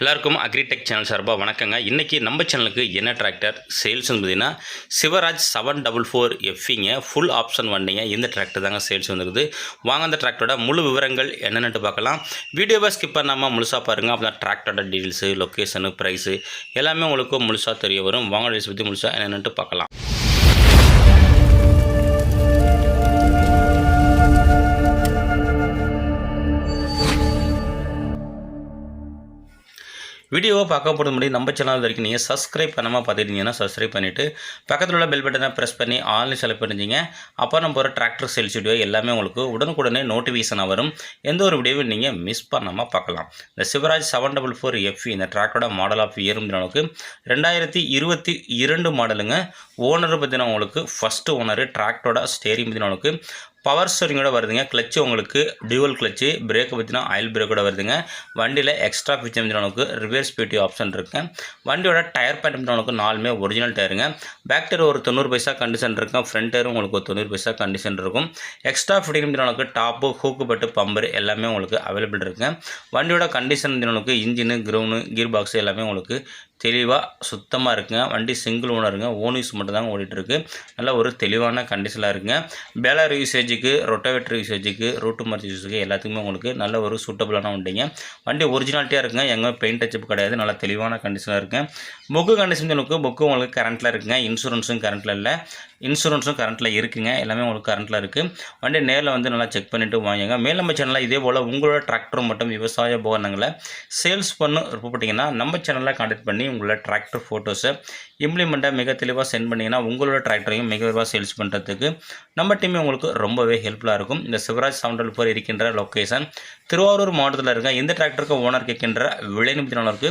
எல்லாருக்கும் agritech channel சார்பாக வணக்கங்க. இன்றைக்கி நம்ம சேனலுக்கு என்ன டிராக்டர்? சேல்ஸ் பார்த்தீங்கன்னா சிவராஜ் செவன் டபுள் ஃபோர் எஃப்இங்க ஃபுல் ஆப்ஷன் வண்டிங்க. இந்த டிராக்டர் தாங்க சேல்ஸ் வந்துருக்குது. வாங்க அந்த டிராக்டரோட முழு விவரங்கள் என்னென்னு பார்க்கலாம். வீடியோவை ஸ்கிப் பண்ணாமல் முழுசாக பாருங்கள் அப்போ டிராக்டரோட டீட்டெயில்ஸு லொக்கேஷனு ப்ரைஸு எல்லாமே உங்களுக்கு முழுசாக தெரிய வரும். வாங்க டீல்ஸ் பற்றி முழுசாக என்னென்னு பார்க்கலாம். வீடியோவை பார்க்க போகிறது முடியும் நம்ம சேனல் வரைக்கும் நீங்கள் சப்ஸ்கிரைப் பண்ணாமல் பார்த்துட்டீங்கன்னா சப்ஸ்கிரைப் பண்ணிவிட்டு பக்கத்தில் உள்ள பெல் பட்டனை ப்ரெஸ் பண்ணி ஆன்லைன் செலக்ட் பண்ணிருந்தீங்க அப்போ நம்ம ஒரு டிராக்டர் சேல்ஸ் வீடியோ எல்லாமே உங்களுக்கு உடனுக்குடனே நோட்டிஃபிகேஷனாக வரும். எந்த ஒரு வீடியோவும் நீங்கள் மிஸ் பண்ணாமல் பார்க்கலாம். இந்த Swaraj seven double four FE இந்த டிராக்டரோட மாடல் ஆஃப் இயர் அளவுக்கு ரெண்டாயிரத்தி இருபத்தி இரண்டு மாடலுங்க ஓனர் பார்த்தீங்கன்னா உங்களுக்கு ஃபஸ்ட்டு ஓனர் டிராக்டரோட ஸ்டேரிங் பார்த்தீங்கன்னா உங்களுக்கு பவர் ஸ்டோரிங்கோட வருதுங்க. கிளச்சு உங்களுக்கு டியூவல் கிளச்சு பிரேக்கை பற்றினா ஆயில் பிரேக்கோட வருதுங்க. வண்டியில் எக்ஸ்ட்ரா ஃபீச்சர் நமக்கு ரிவர்ஸ் பியூட்டி ஆப்ஷன் இருக்குது வண்டியோட டயர் பேட்டர்ன் நமக்கு நாலுமே ஒரிஜினல் டயருங்க பேக் டயர் ஒரு தொண்ணூறு பைசா கண்டிஷன் இருக்கும் ஃப்ரண்ட் டயரும் உங்களுக்கு ஒரு தொண்ணூறு பைசா கண்டிஷன் இருக்கும். எக்ஸ்ட்ரா ஃபிட்டிங் நமக்கு டாப்பு ஹூக்கு பட்டு பம்பர் எல்லாமே உங்களுக்கு அவைலபிள் இருக்குங்க வண்டியோட கண்டிஷன் நமக்கு இன்ஜினு க்ரௌனு கீர் பாக்ஸ் எல்லாமே உங்களுக்கு தெளிவாக சுத்தமாக இருக்குங்க. வண்டி சிங்கிள் ஓனருங்க ஓன் யூஸ் மட்டும் தாங்க ஓடிட்டுருக்கு நல்ல ஒரு தெளிவான கண்டிஷனாக இருக்குங்க. பேலர் யூசேஜுக்கு ரொட்டவேட்டர் யூசேஜுக்கு ரூட்டு மர்ச்சி யூஸுக்கு எல்லாத்துக்குமே உங்களுக்கு நல்ல ஒரு சூட்டபுளான வண்டிங்க. வண்டி ஒரிஜினாலிட்டியாக இருக்குங்க. எங்கே பெயிண்ட் டச்சப் கிடையாது. நல்லா தெளிவான கண்டிஷனாக இருக்குங்க புக்கு கண்டிஷன் உங்களுக்கு புக்கு உங்களுக்கு கரண்ட்டில் இருக்குங்க. இன்சூரன்ஸும் கரண்ட்டில் இல்லை. இன்சூரன்ஸும் கரண்ட்டில் இருக்குங்க. எல்லாமே உங்களுக்கு கரண்ட்டில் இருக்குது வண்டி நேரில் வந்து நல்லா செக் பண்ணிவிட்டு வாங்குங்க. மேல் நம்ம சேனலில் இதே போல் உங்களோட டிராக்டர் மற்றும் விவசாய உபகரணங்களை சேல்ஸ் பண்ண விருப்பப்பட்டீங்கன்னா நம்ம சேனலில் காண்டக்ட் பண்ணி உங்களோட டிராக்டர் ஃபோட்டோஸை இம்ப்ளிமெண்ட்டாக மிக தெளிவாக சென்ட் பண்ணிங்கன்னா உங்களோட டிராக்டரையும் மிக விரைவாக சேல்ஸ் பண்ணுறதுக்கு நம்ம டீமே உங்களுக்கு ரொம்ப ரொம்பவே ஹெல்ப்ஃபுல்லாக இருக்கும். இந்த சிவராஜ் சவுண்டல் போர் இருக்கின்ற லொக்கேஷன் திருவாரூர் மாவட்டத்தில் இருக்க இந்த டிராக்டருக்கு ஓனர் கேட்கின்ற விலை நிமித்தினருக்கு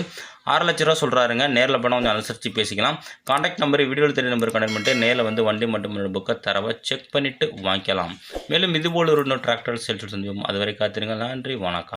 ஆறு லட்ச ரூபா சொல்கிறாருங்க நேரில் போனால் கொஞ்சம் அனுசரித்து பேசிக்கலாம். காண்டாக்ட் நம்பர் வீடியோவில் தெரிய நம்பர் கனெக்ட் பண்ணிட்டு நேரில் வந்து வண்டி மட்டும் புக்கை தரவை செக் பண்ணிவிட்டு வாங்கிக்கலாம். மேலும் இதுபோல் ஒரு இன்னொரு டிராக்டர் சேல்ஸ் செஞ்சோம் அதுவரை காத்திருங்க நன்றி வணக்கம்.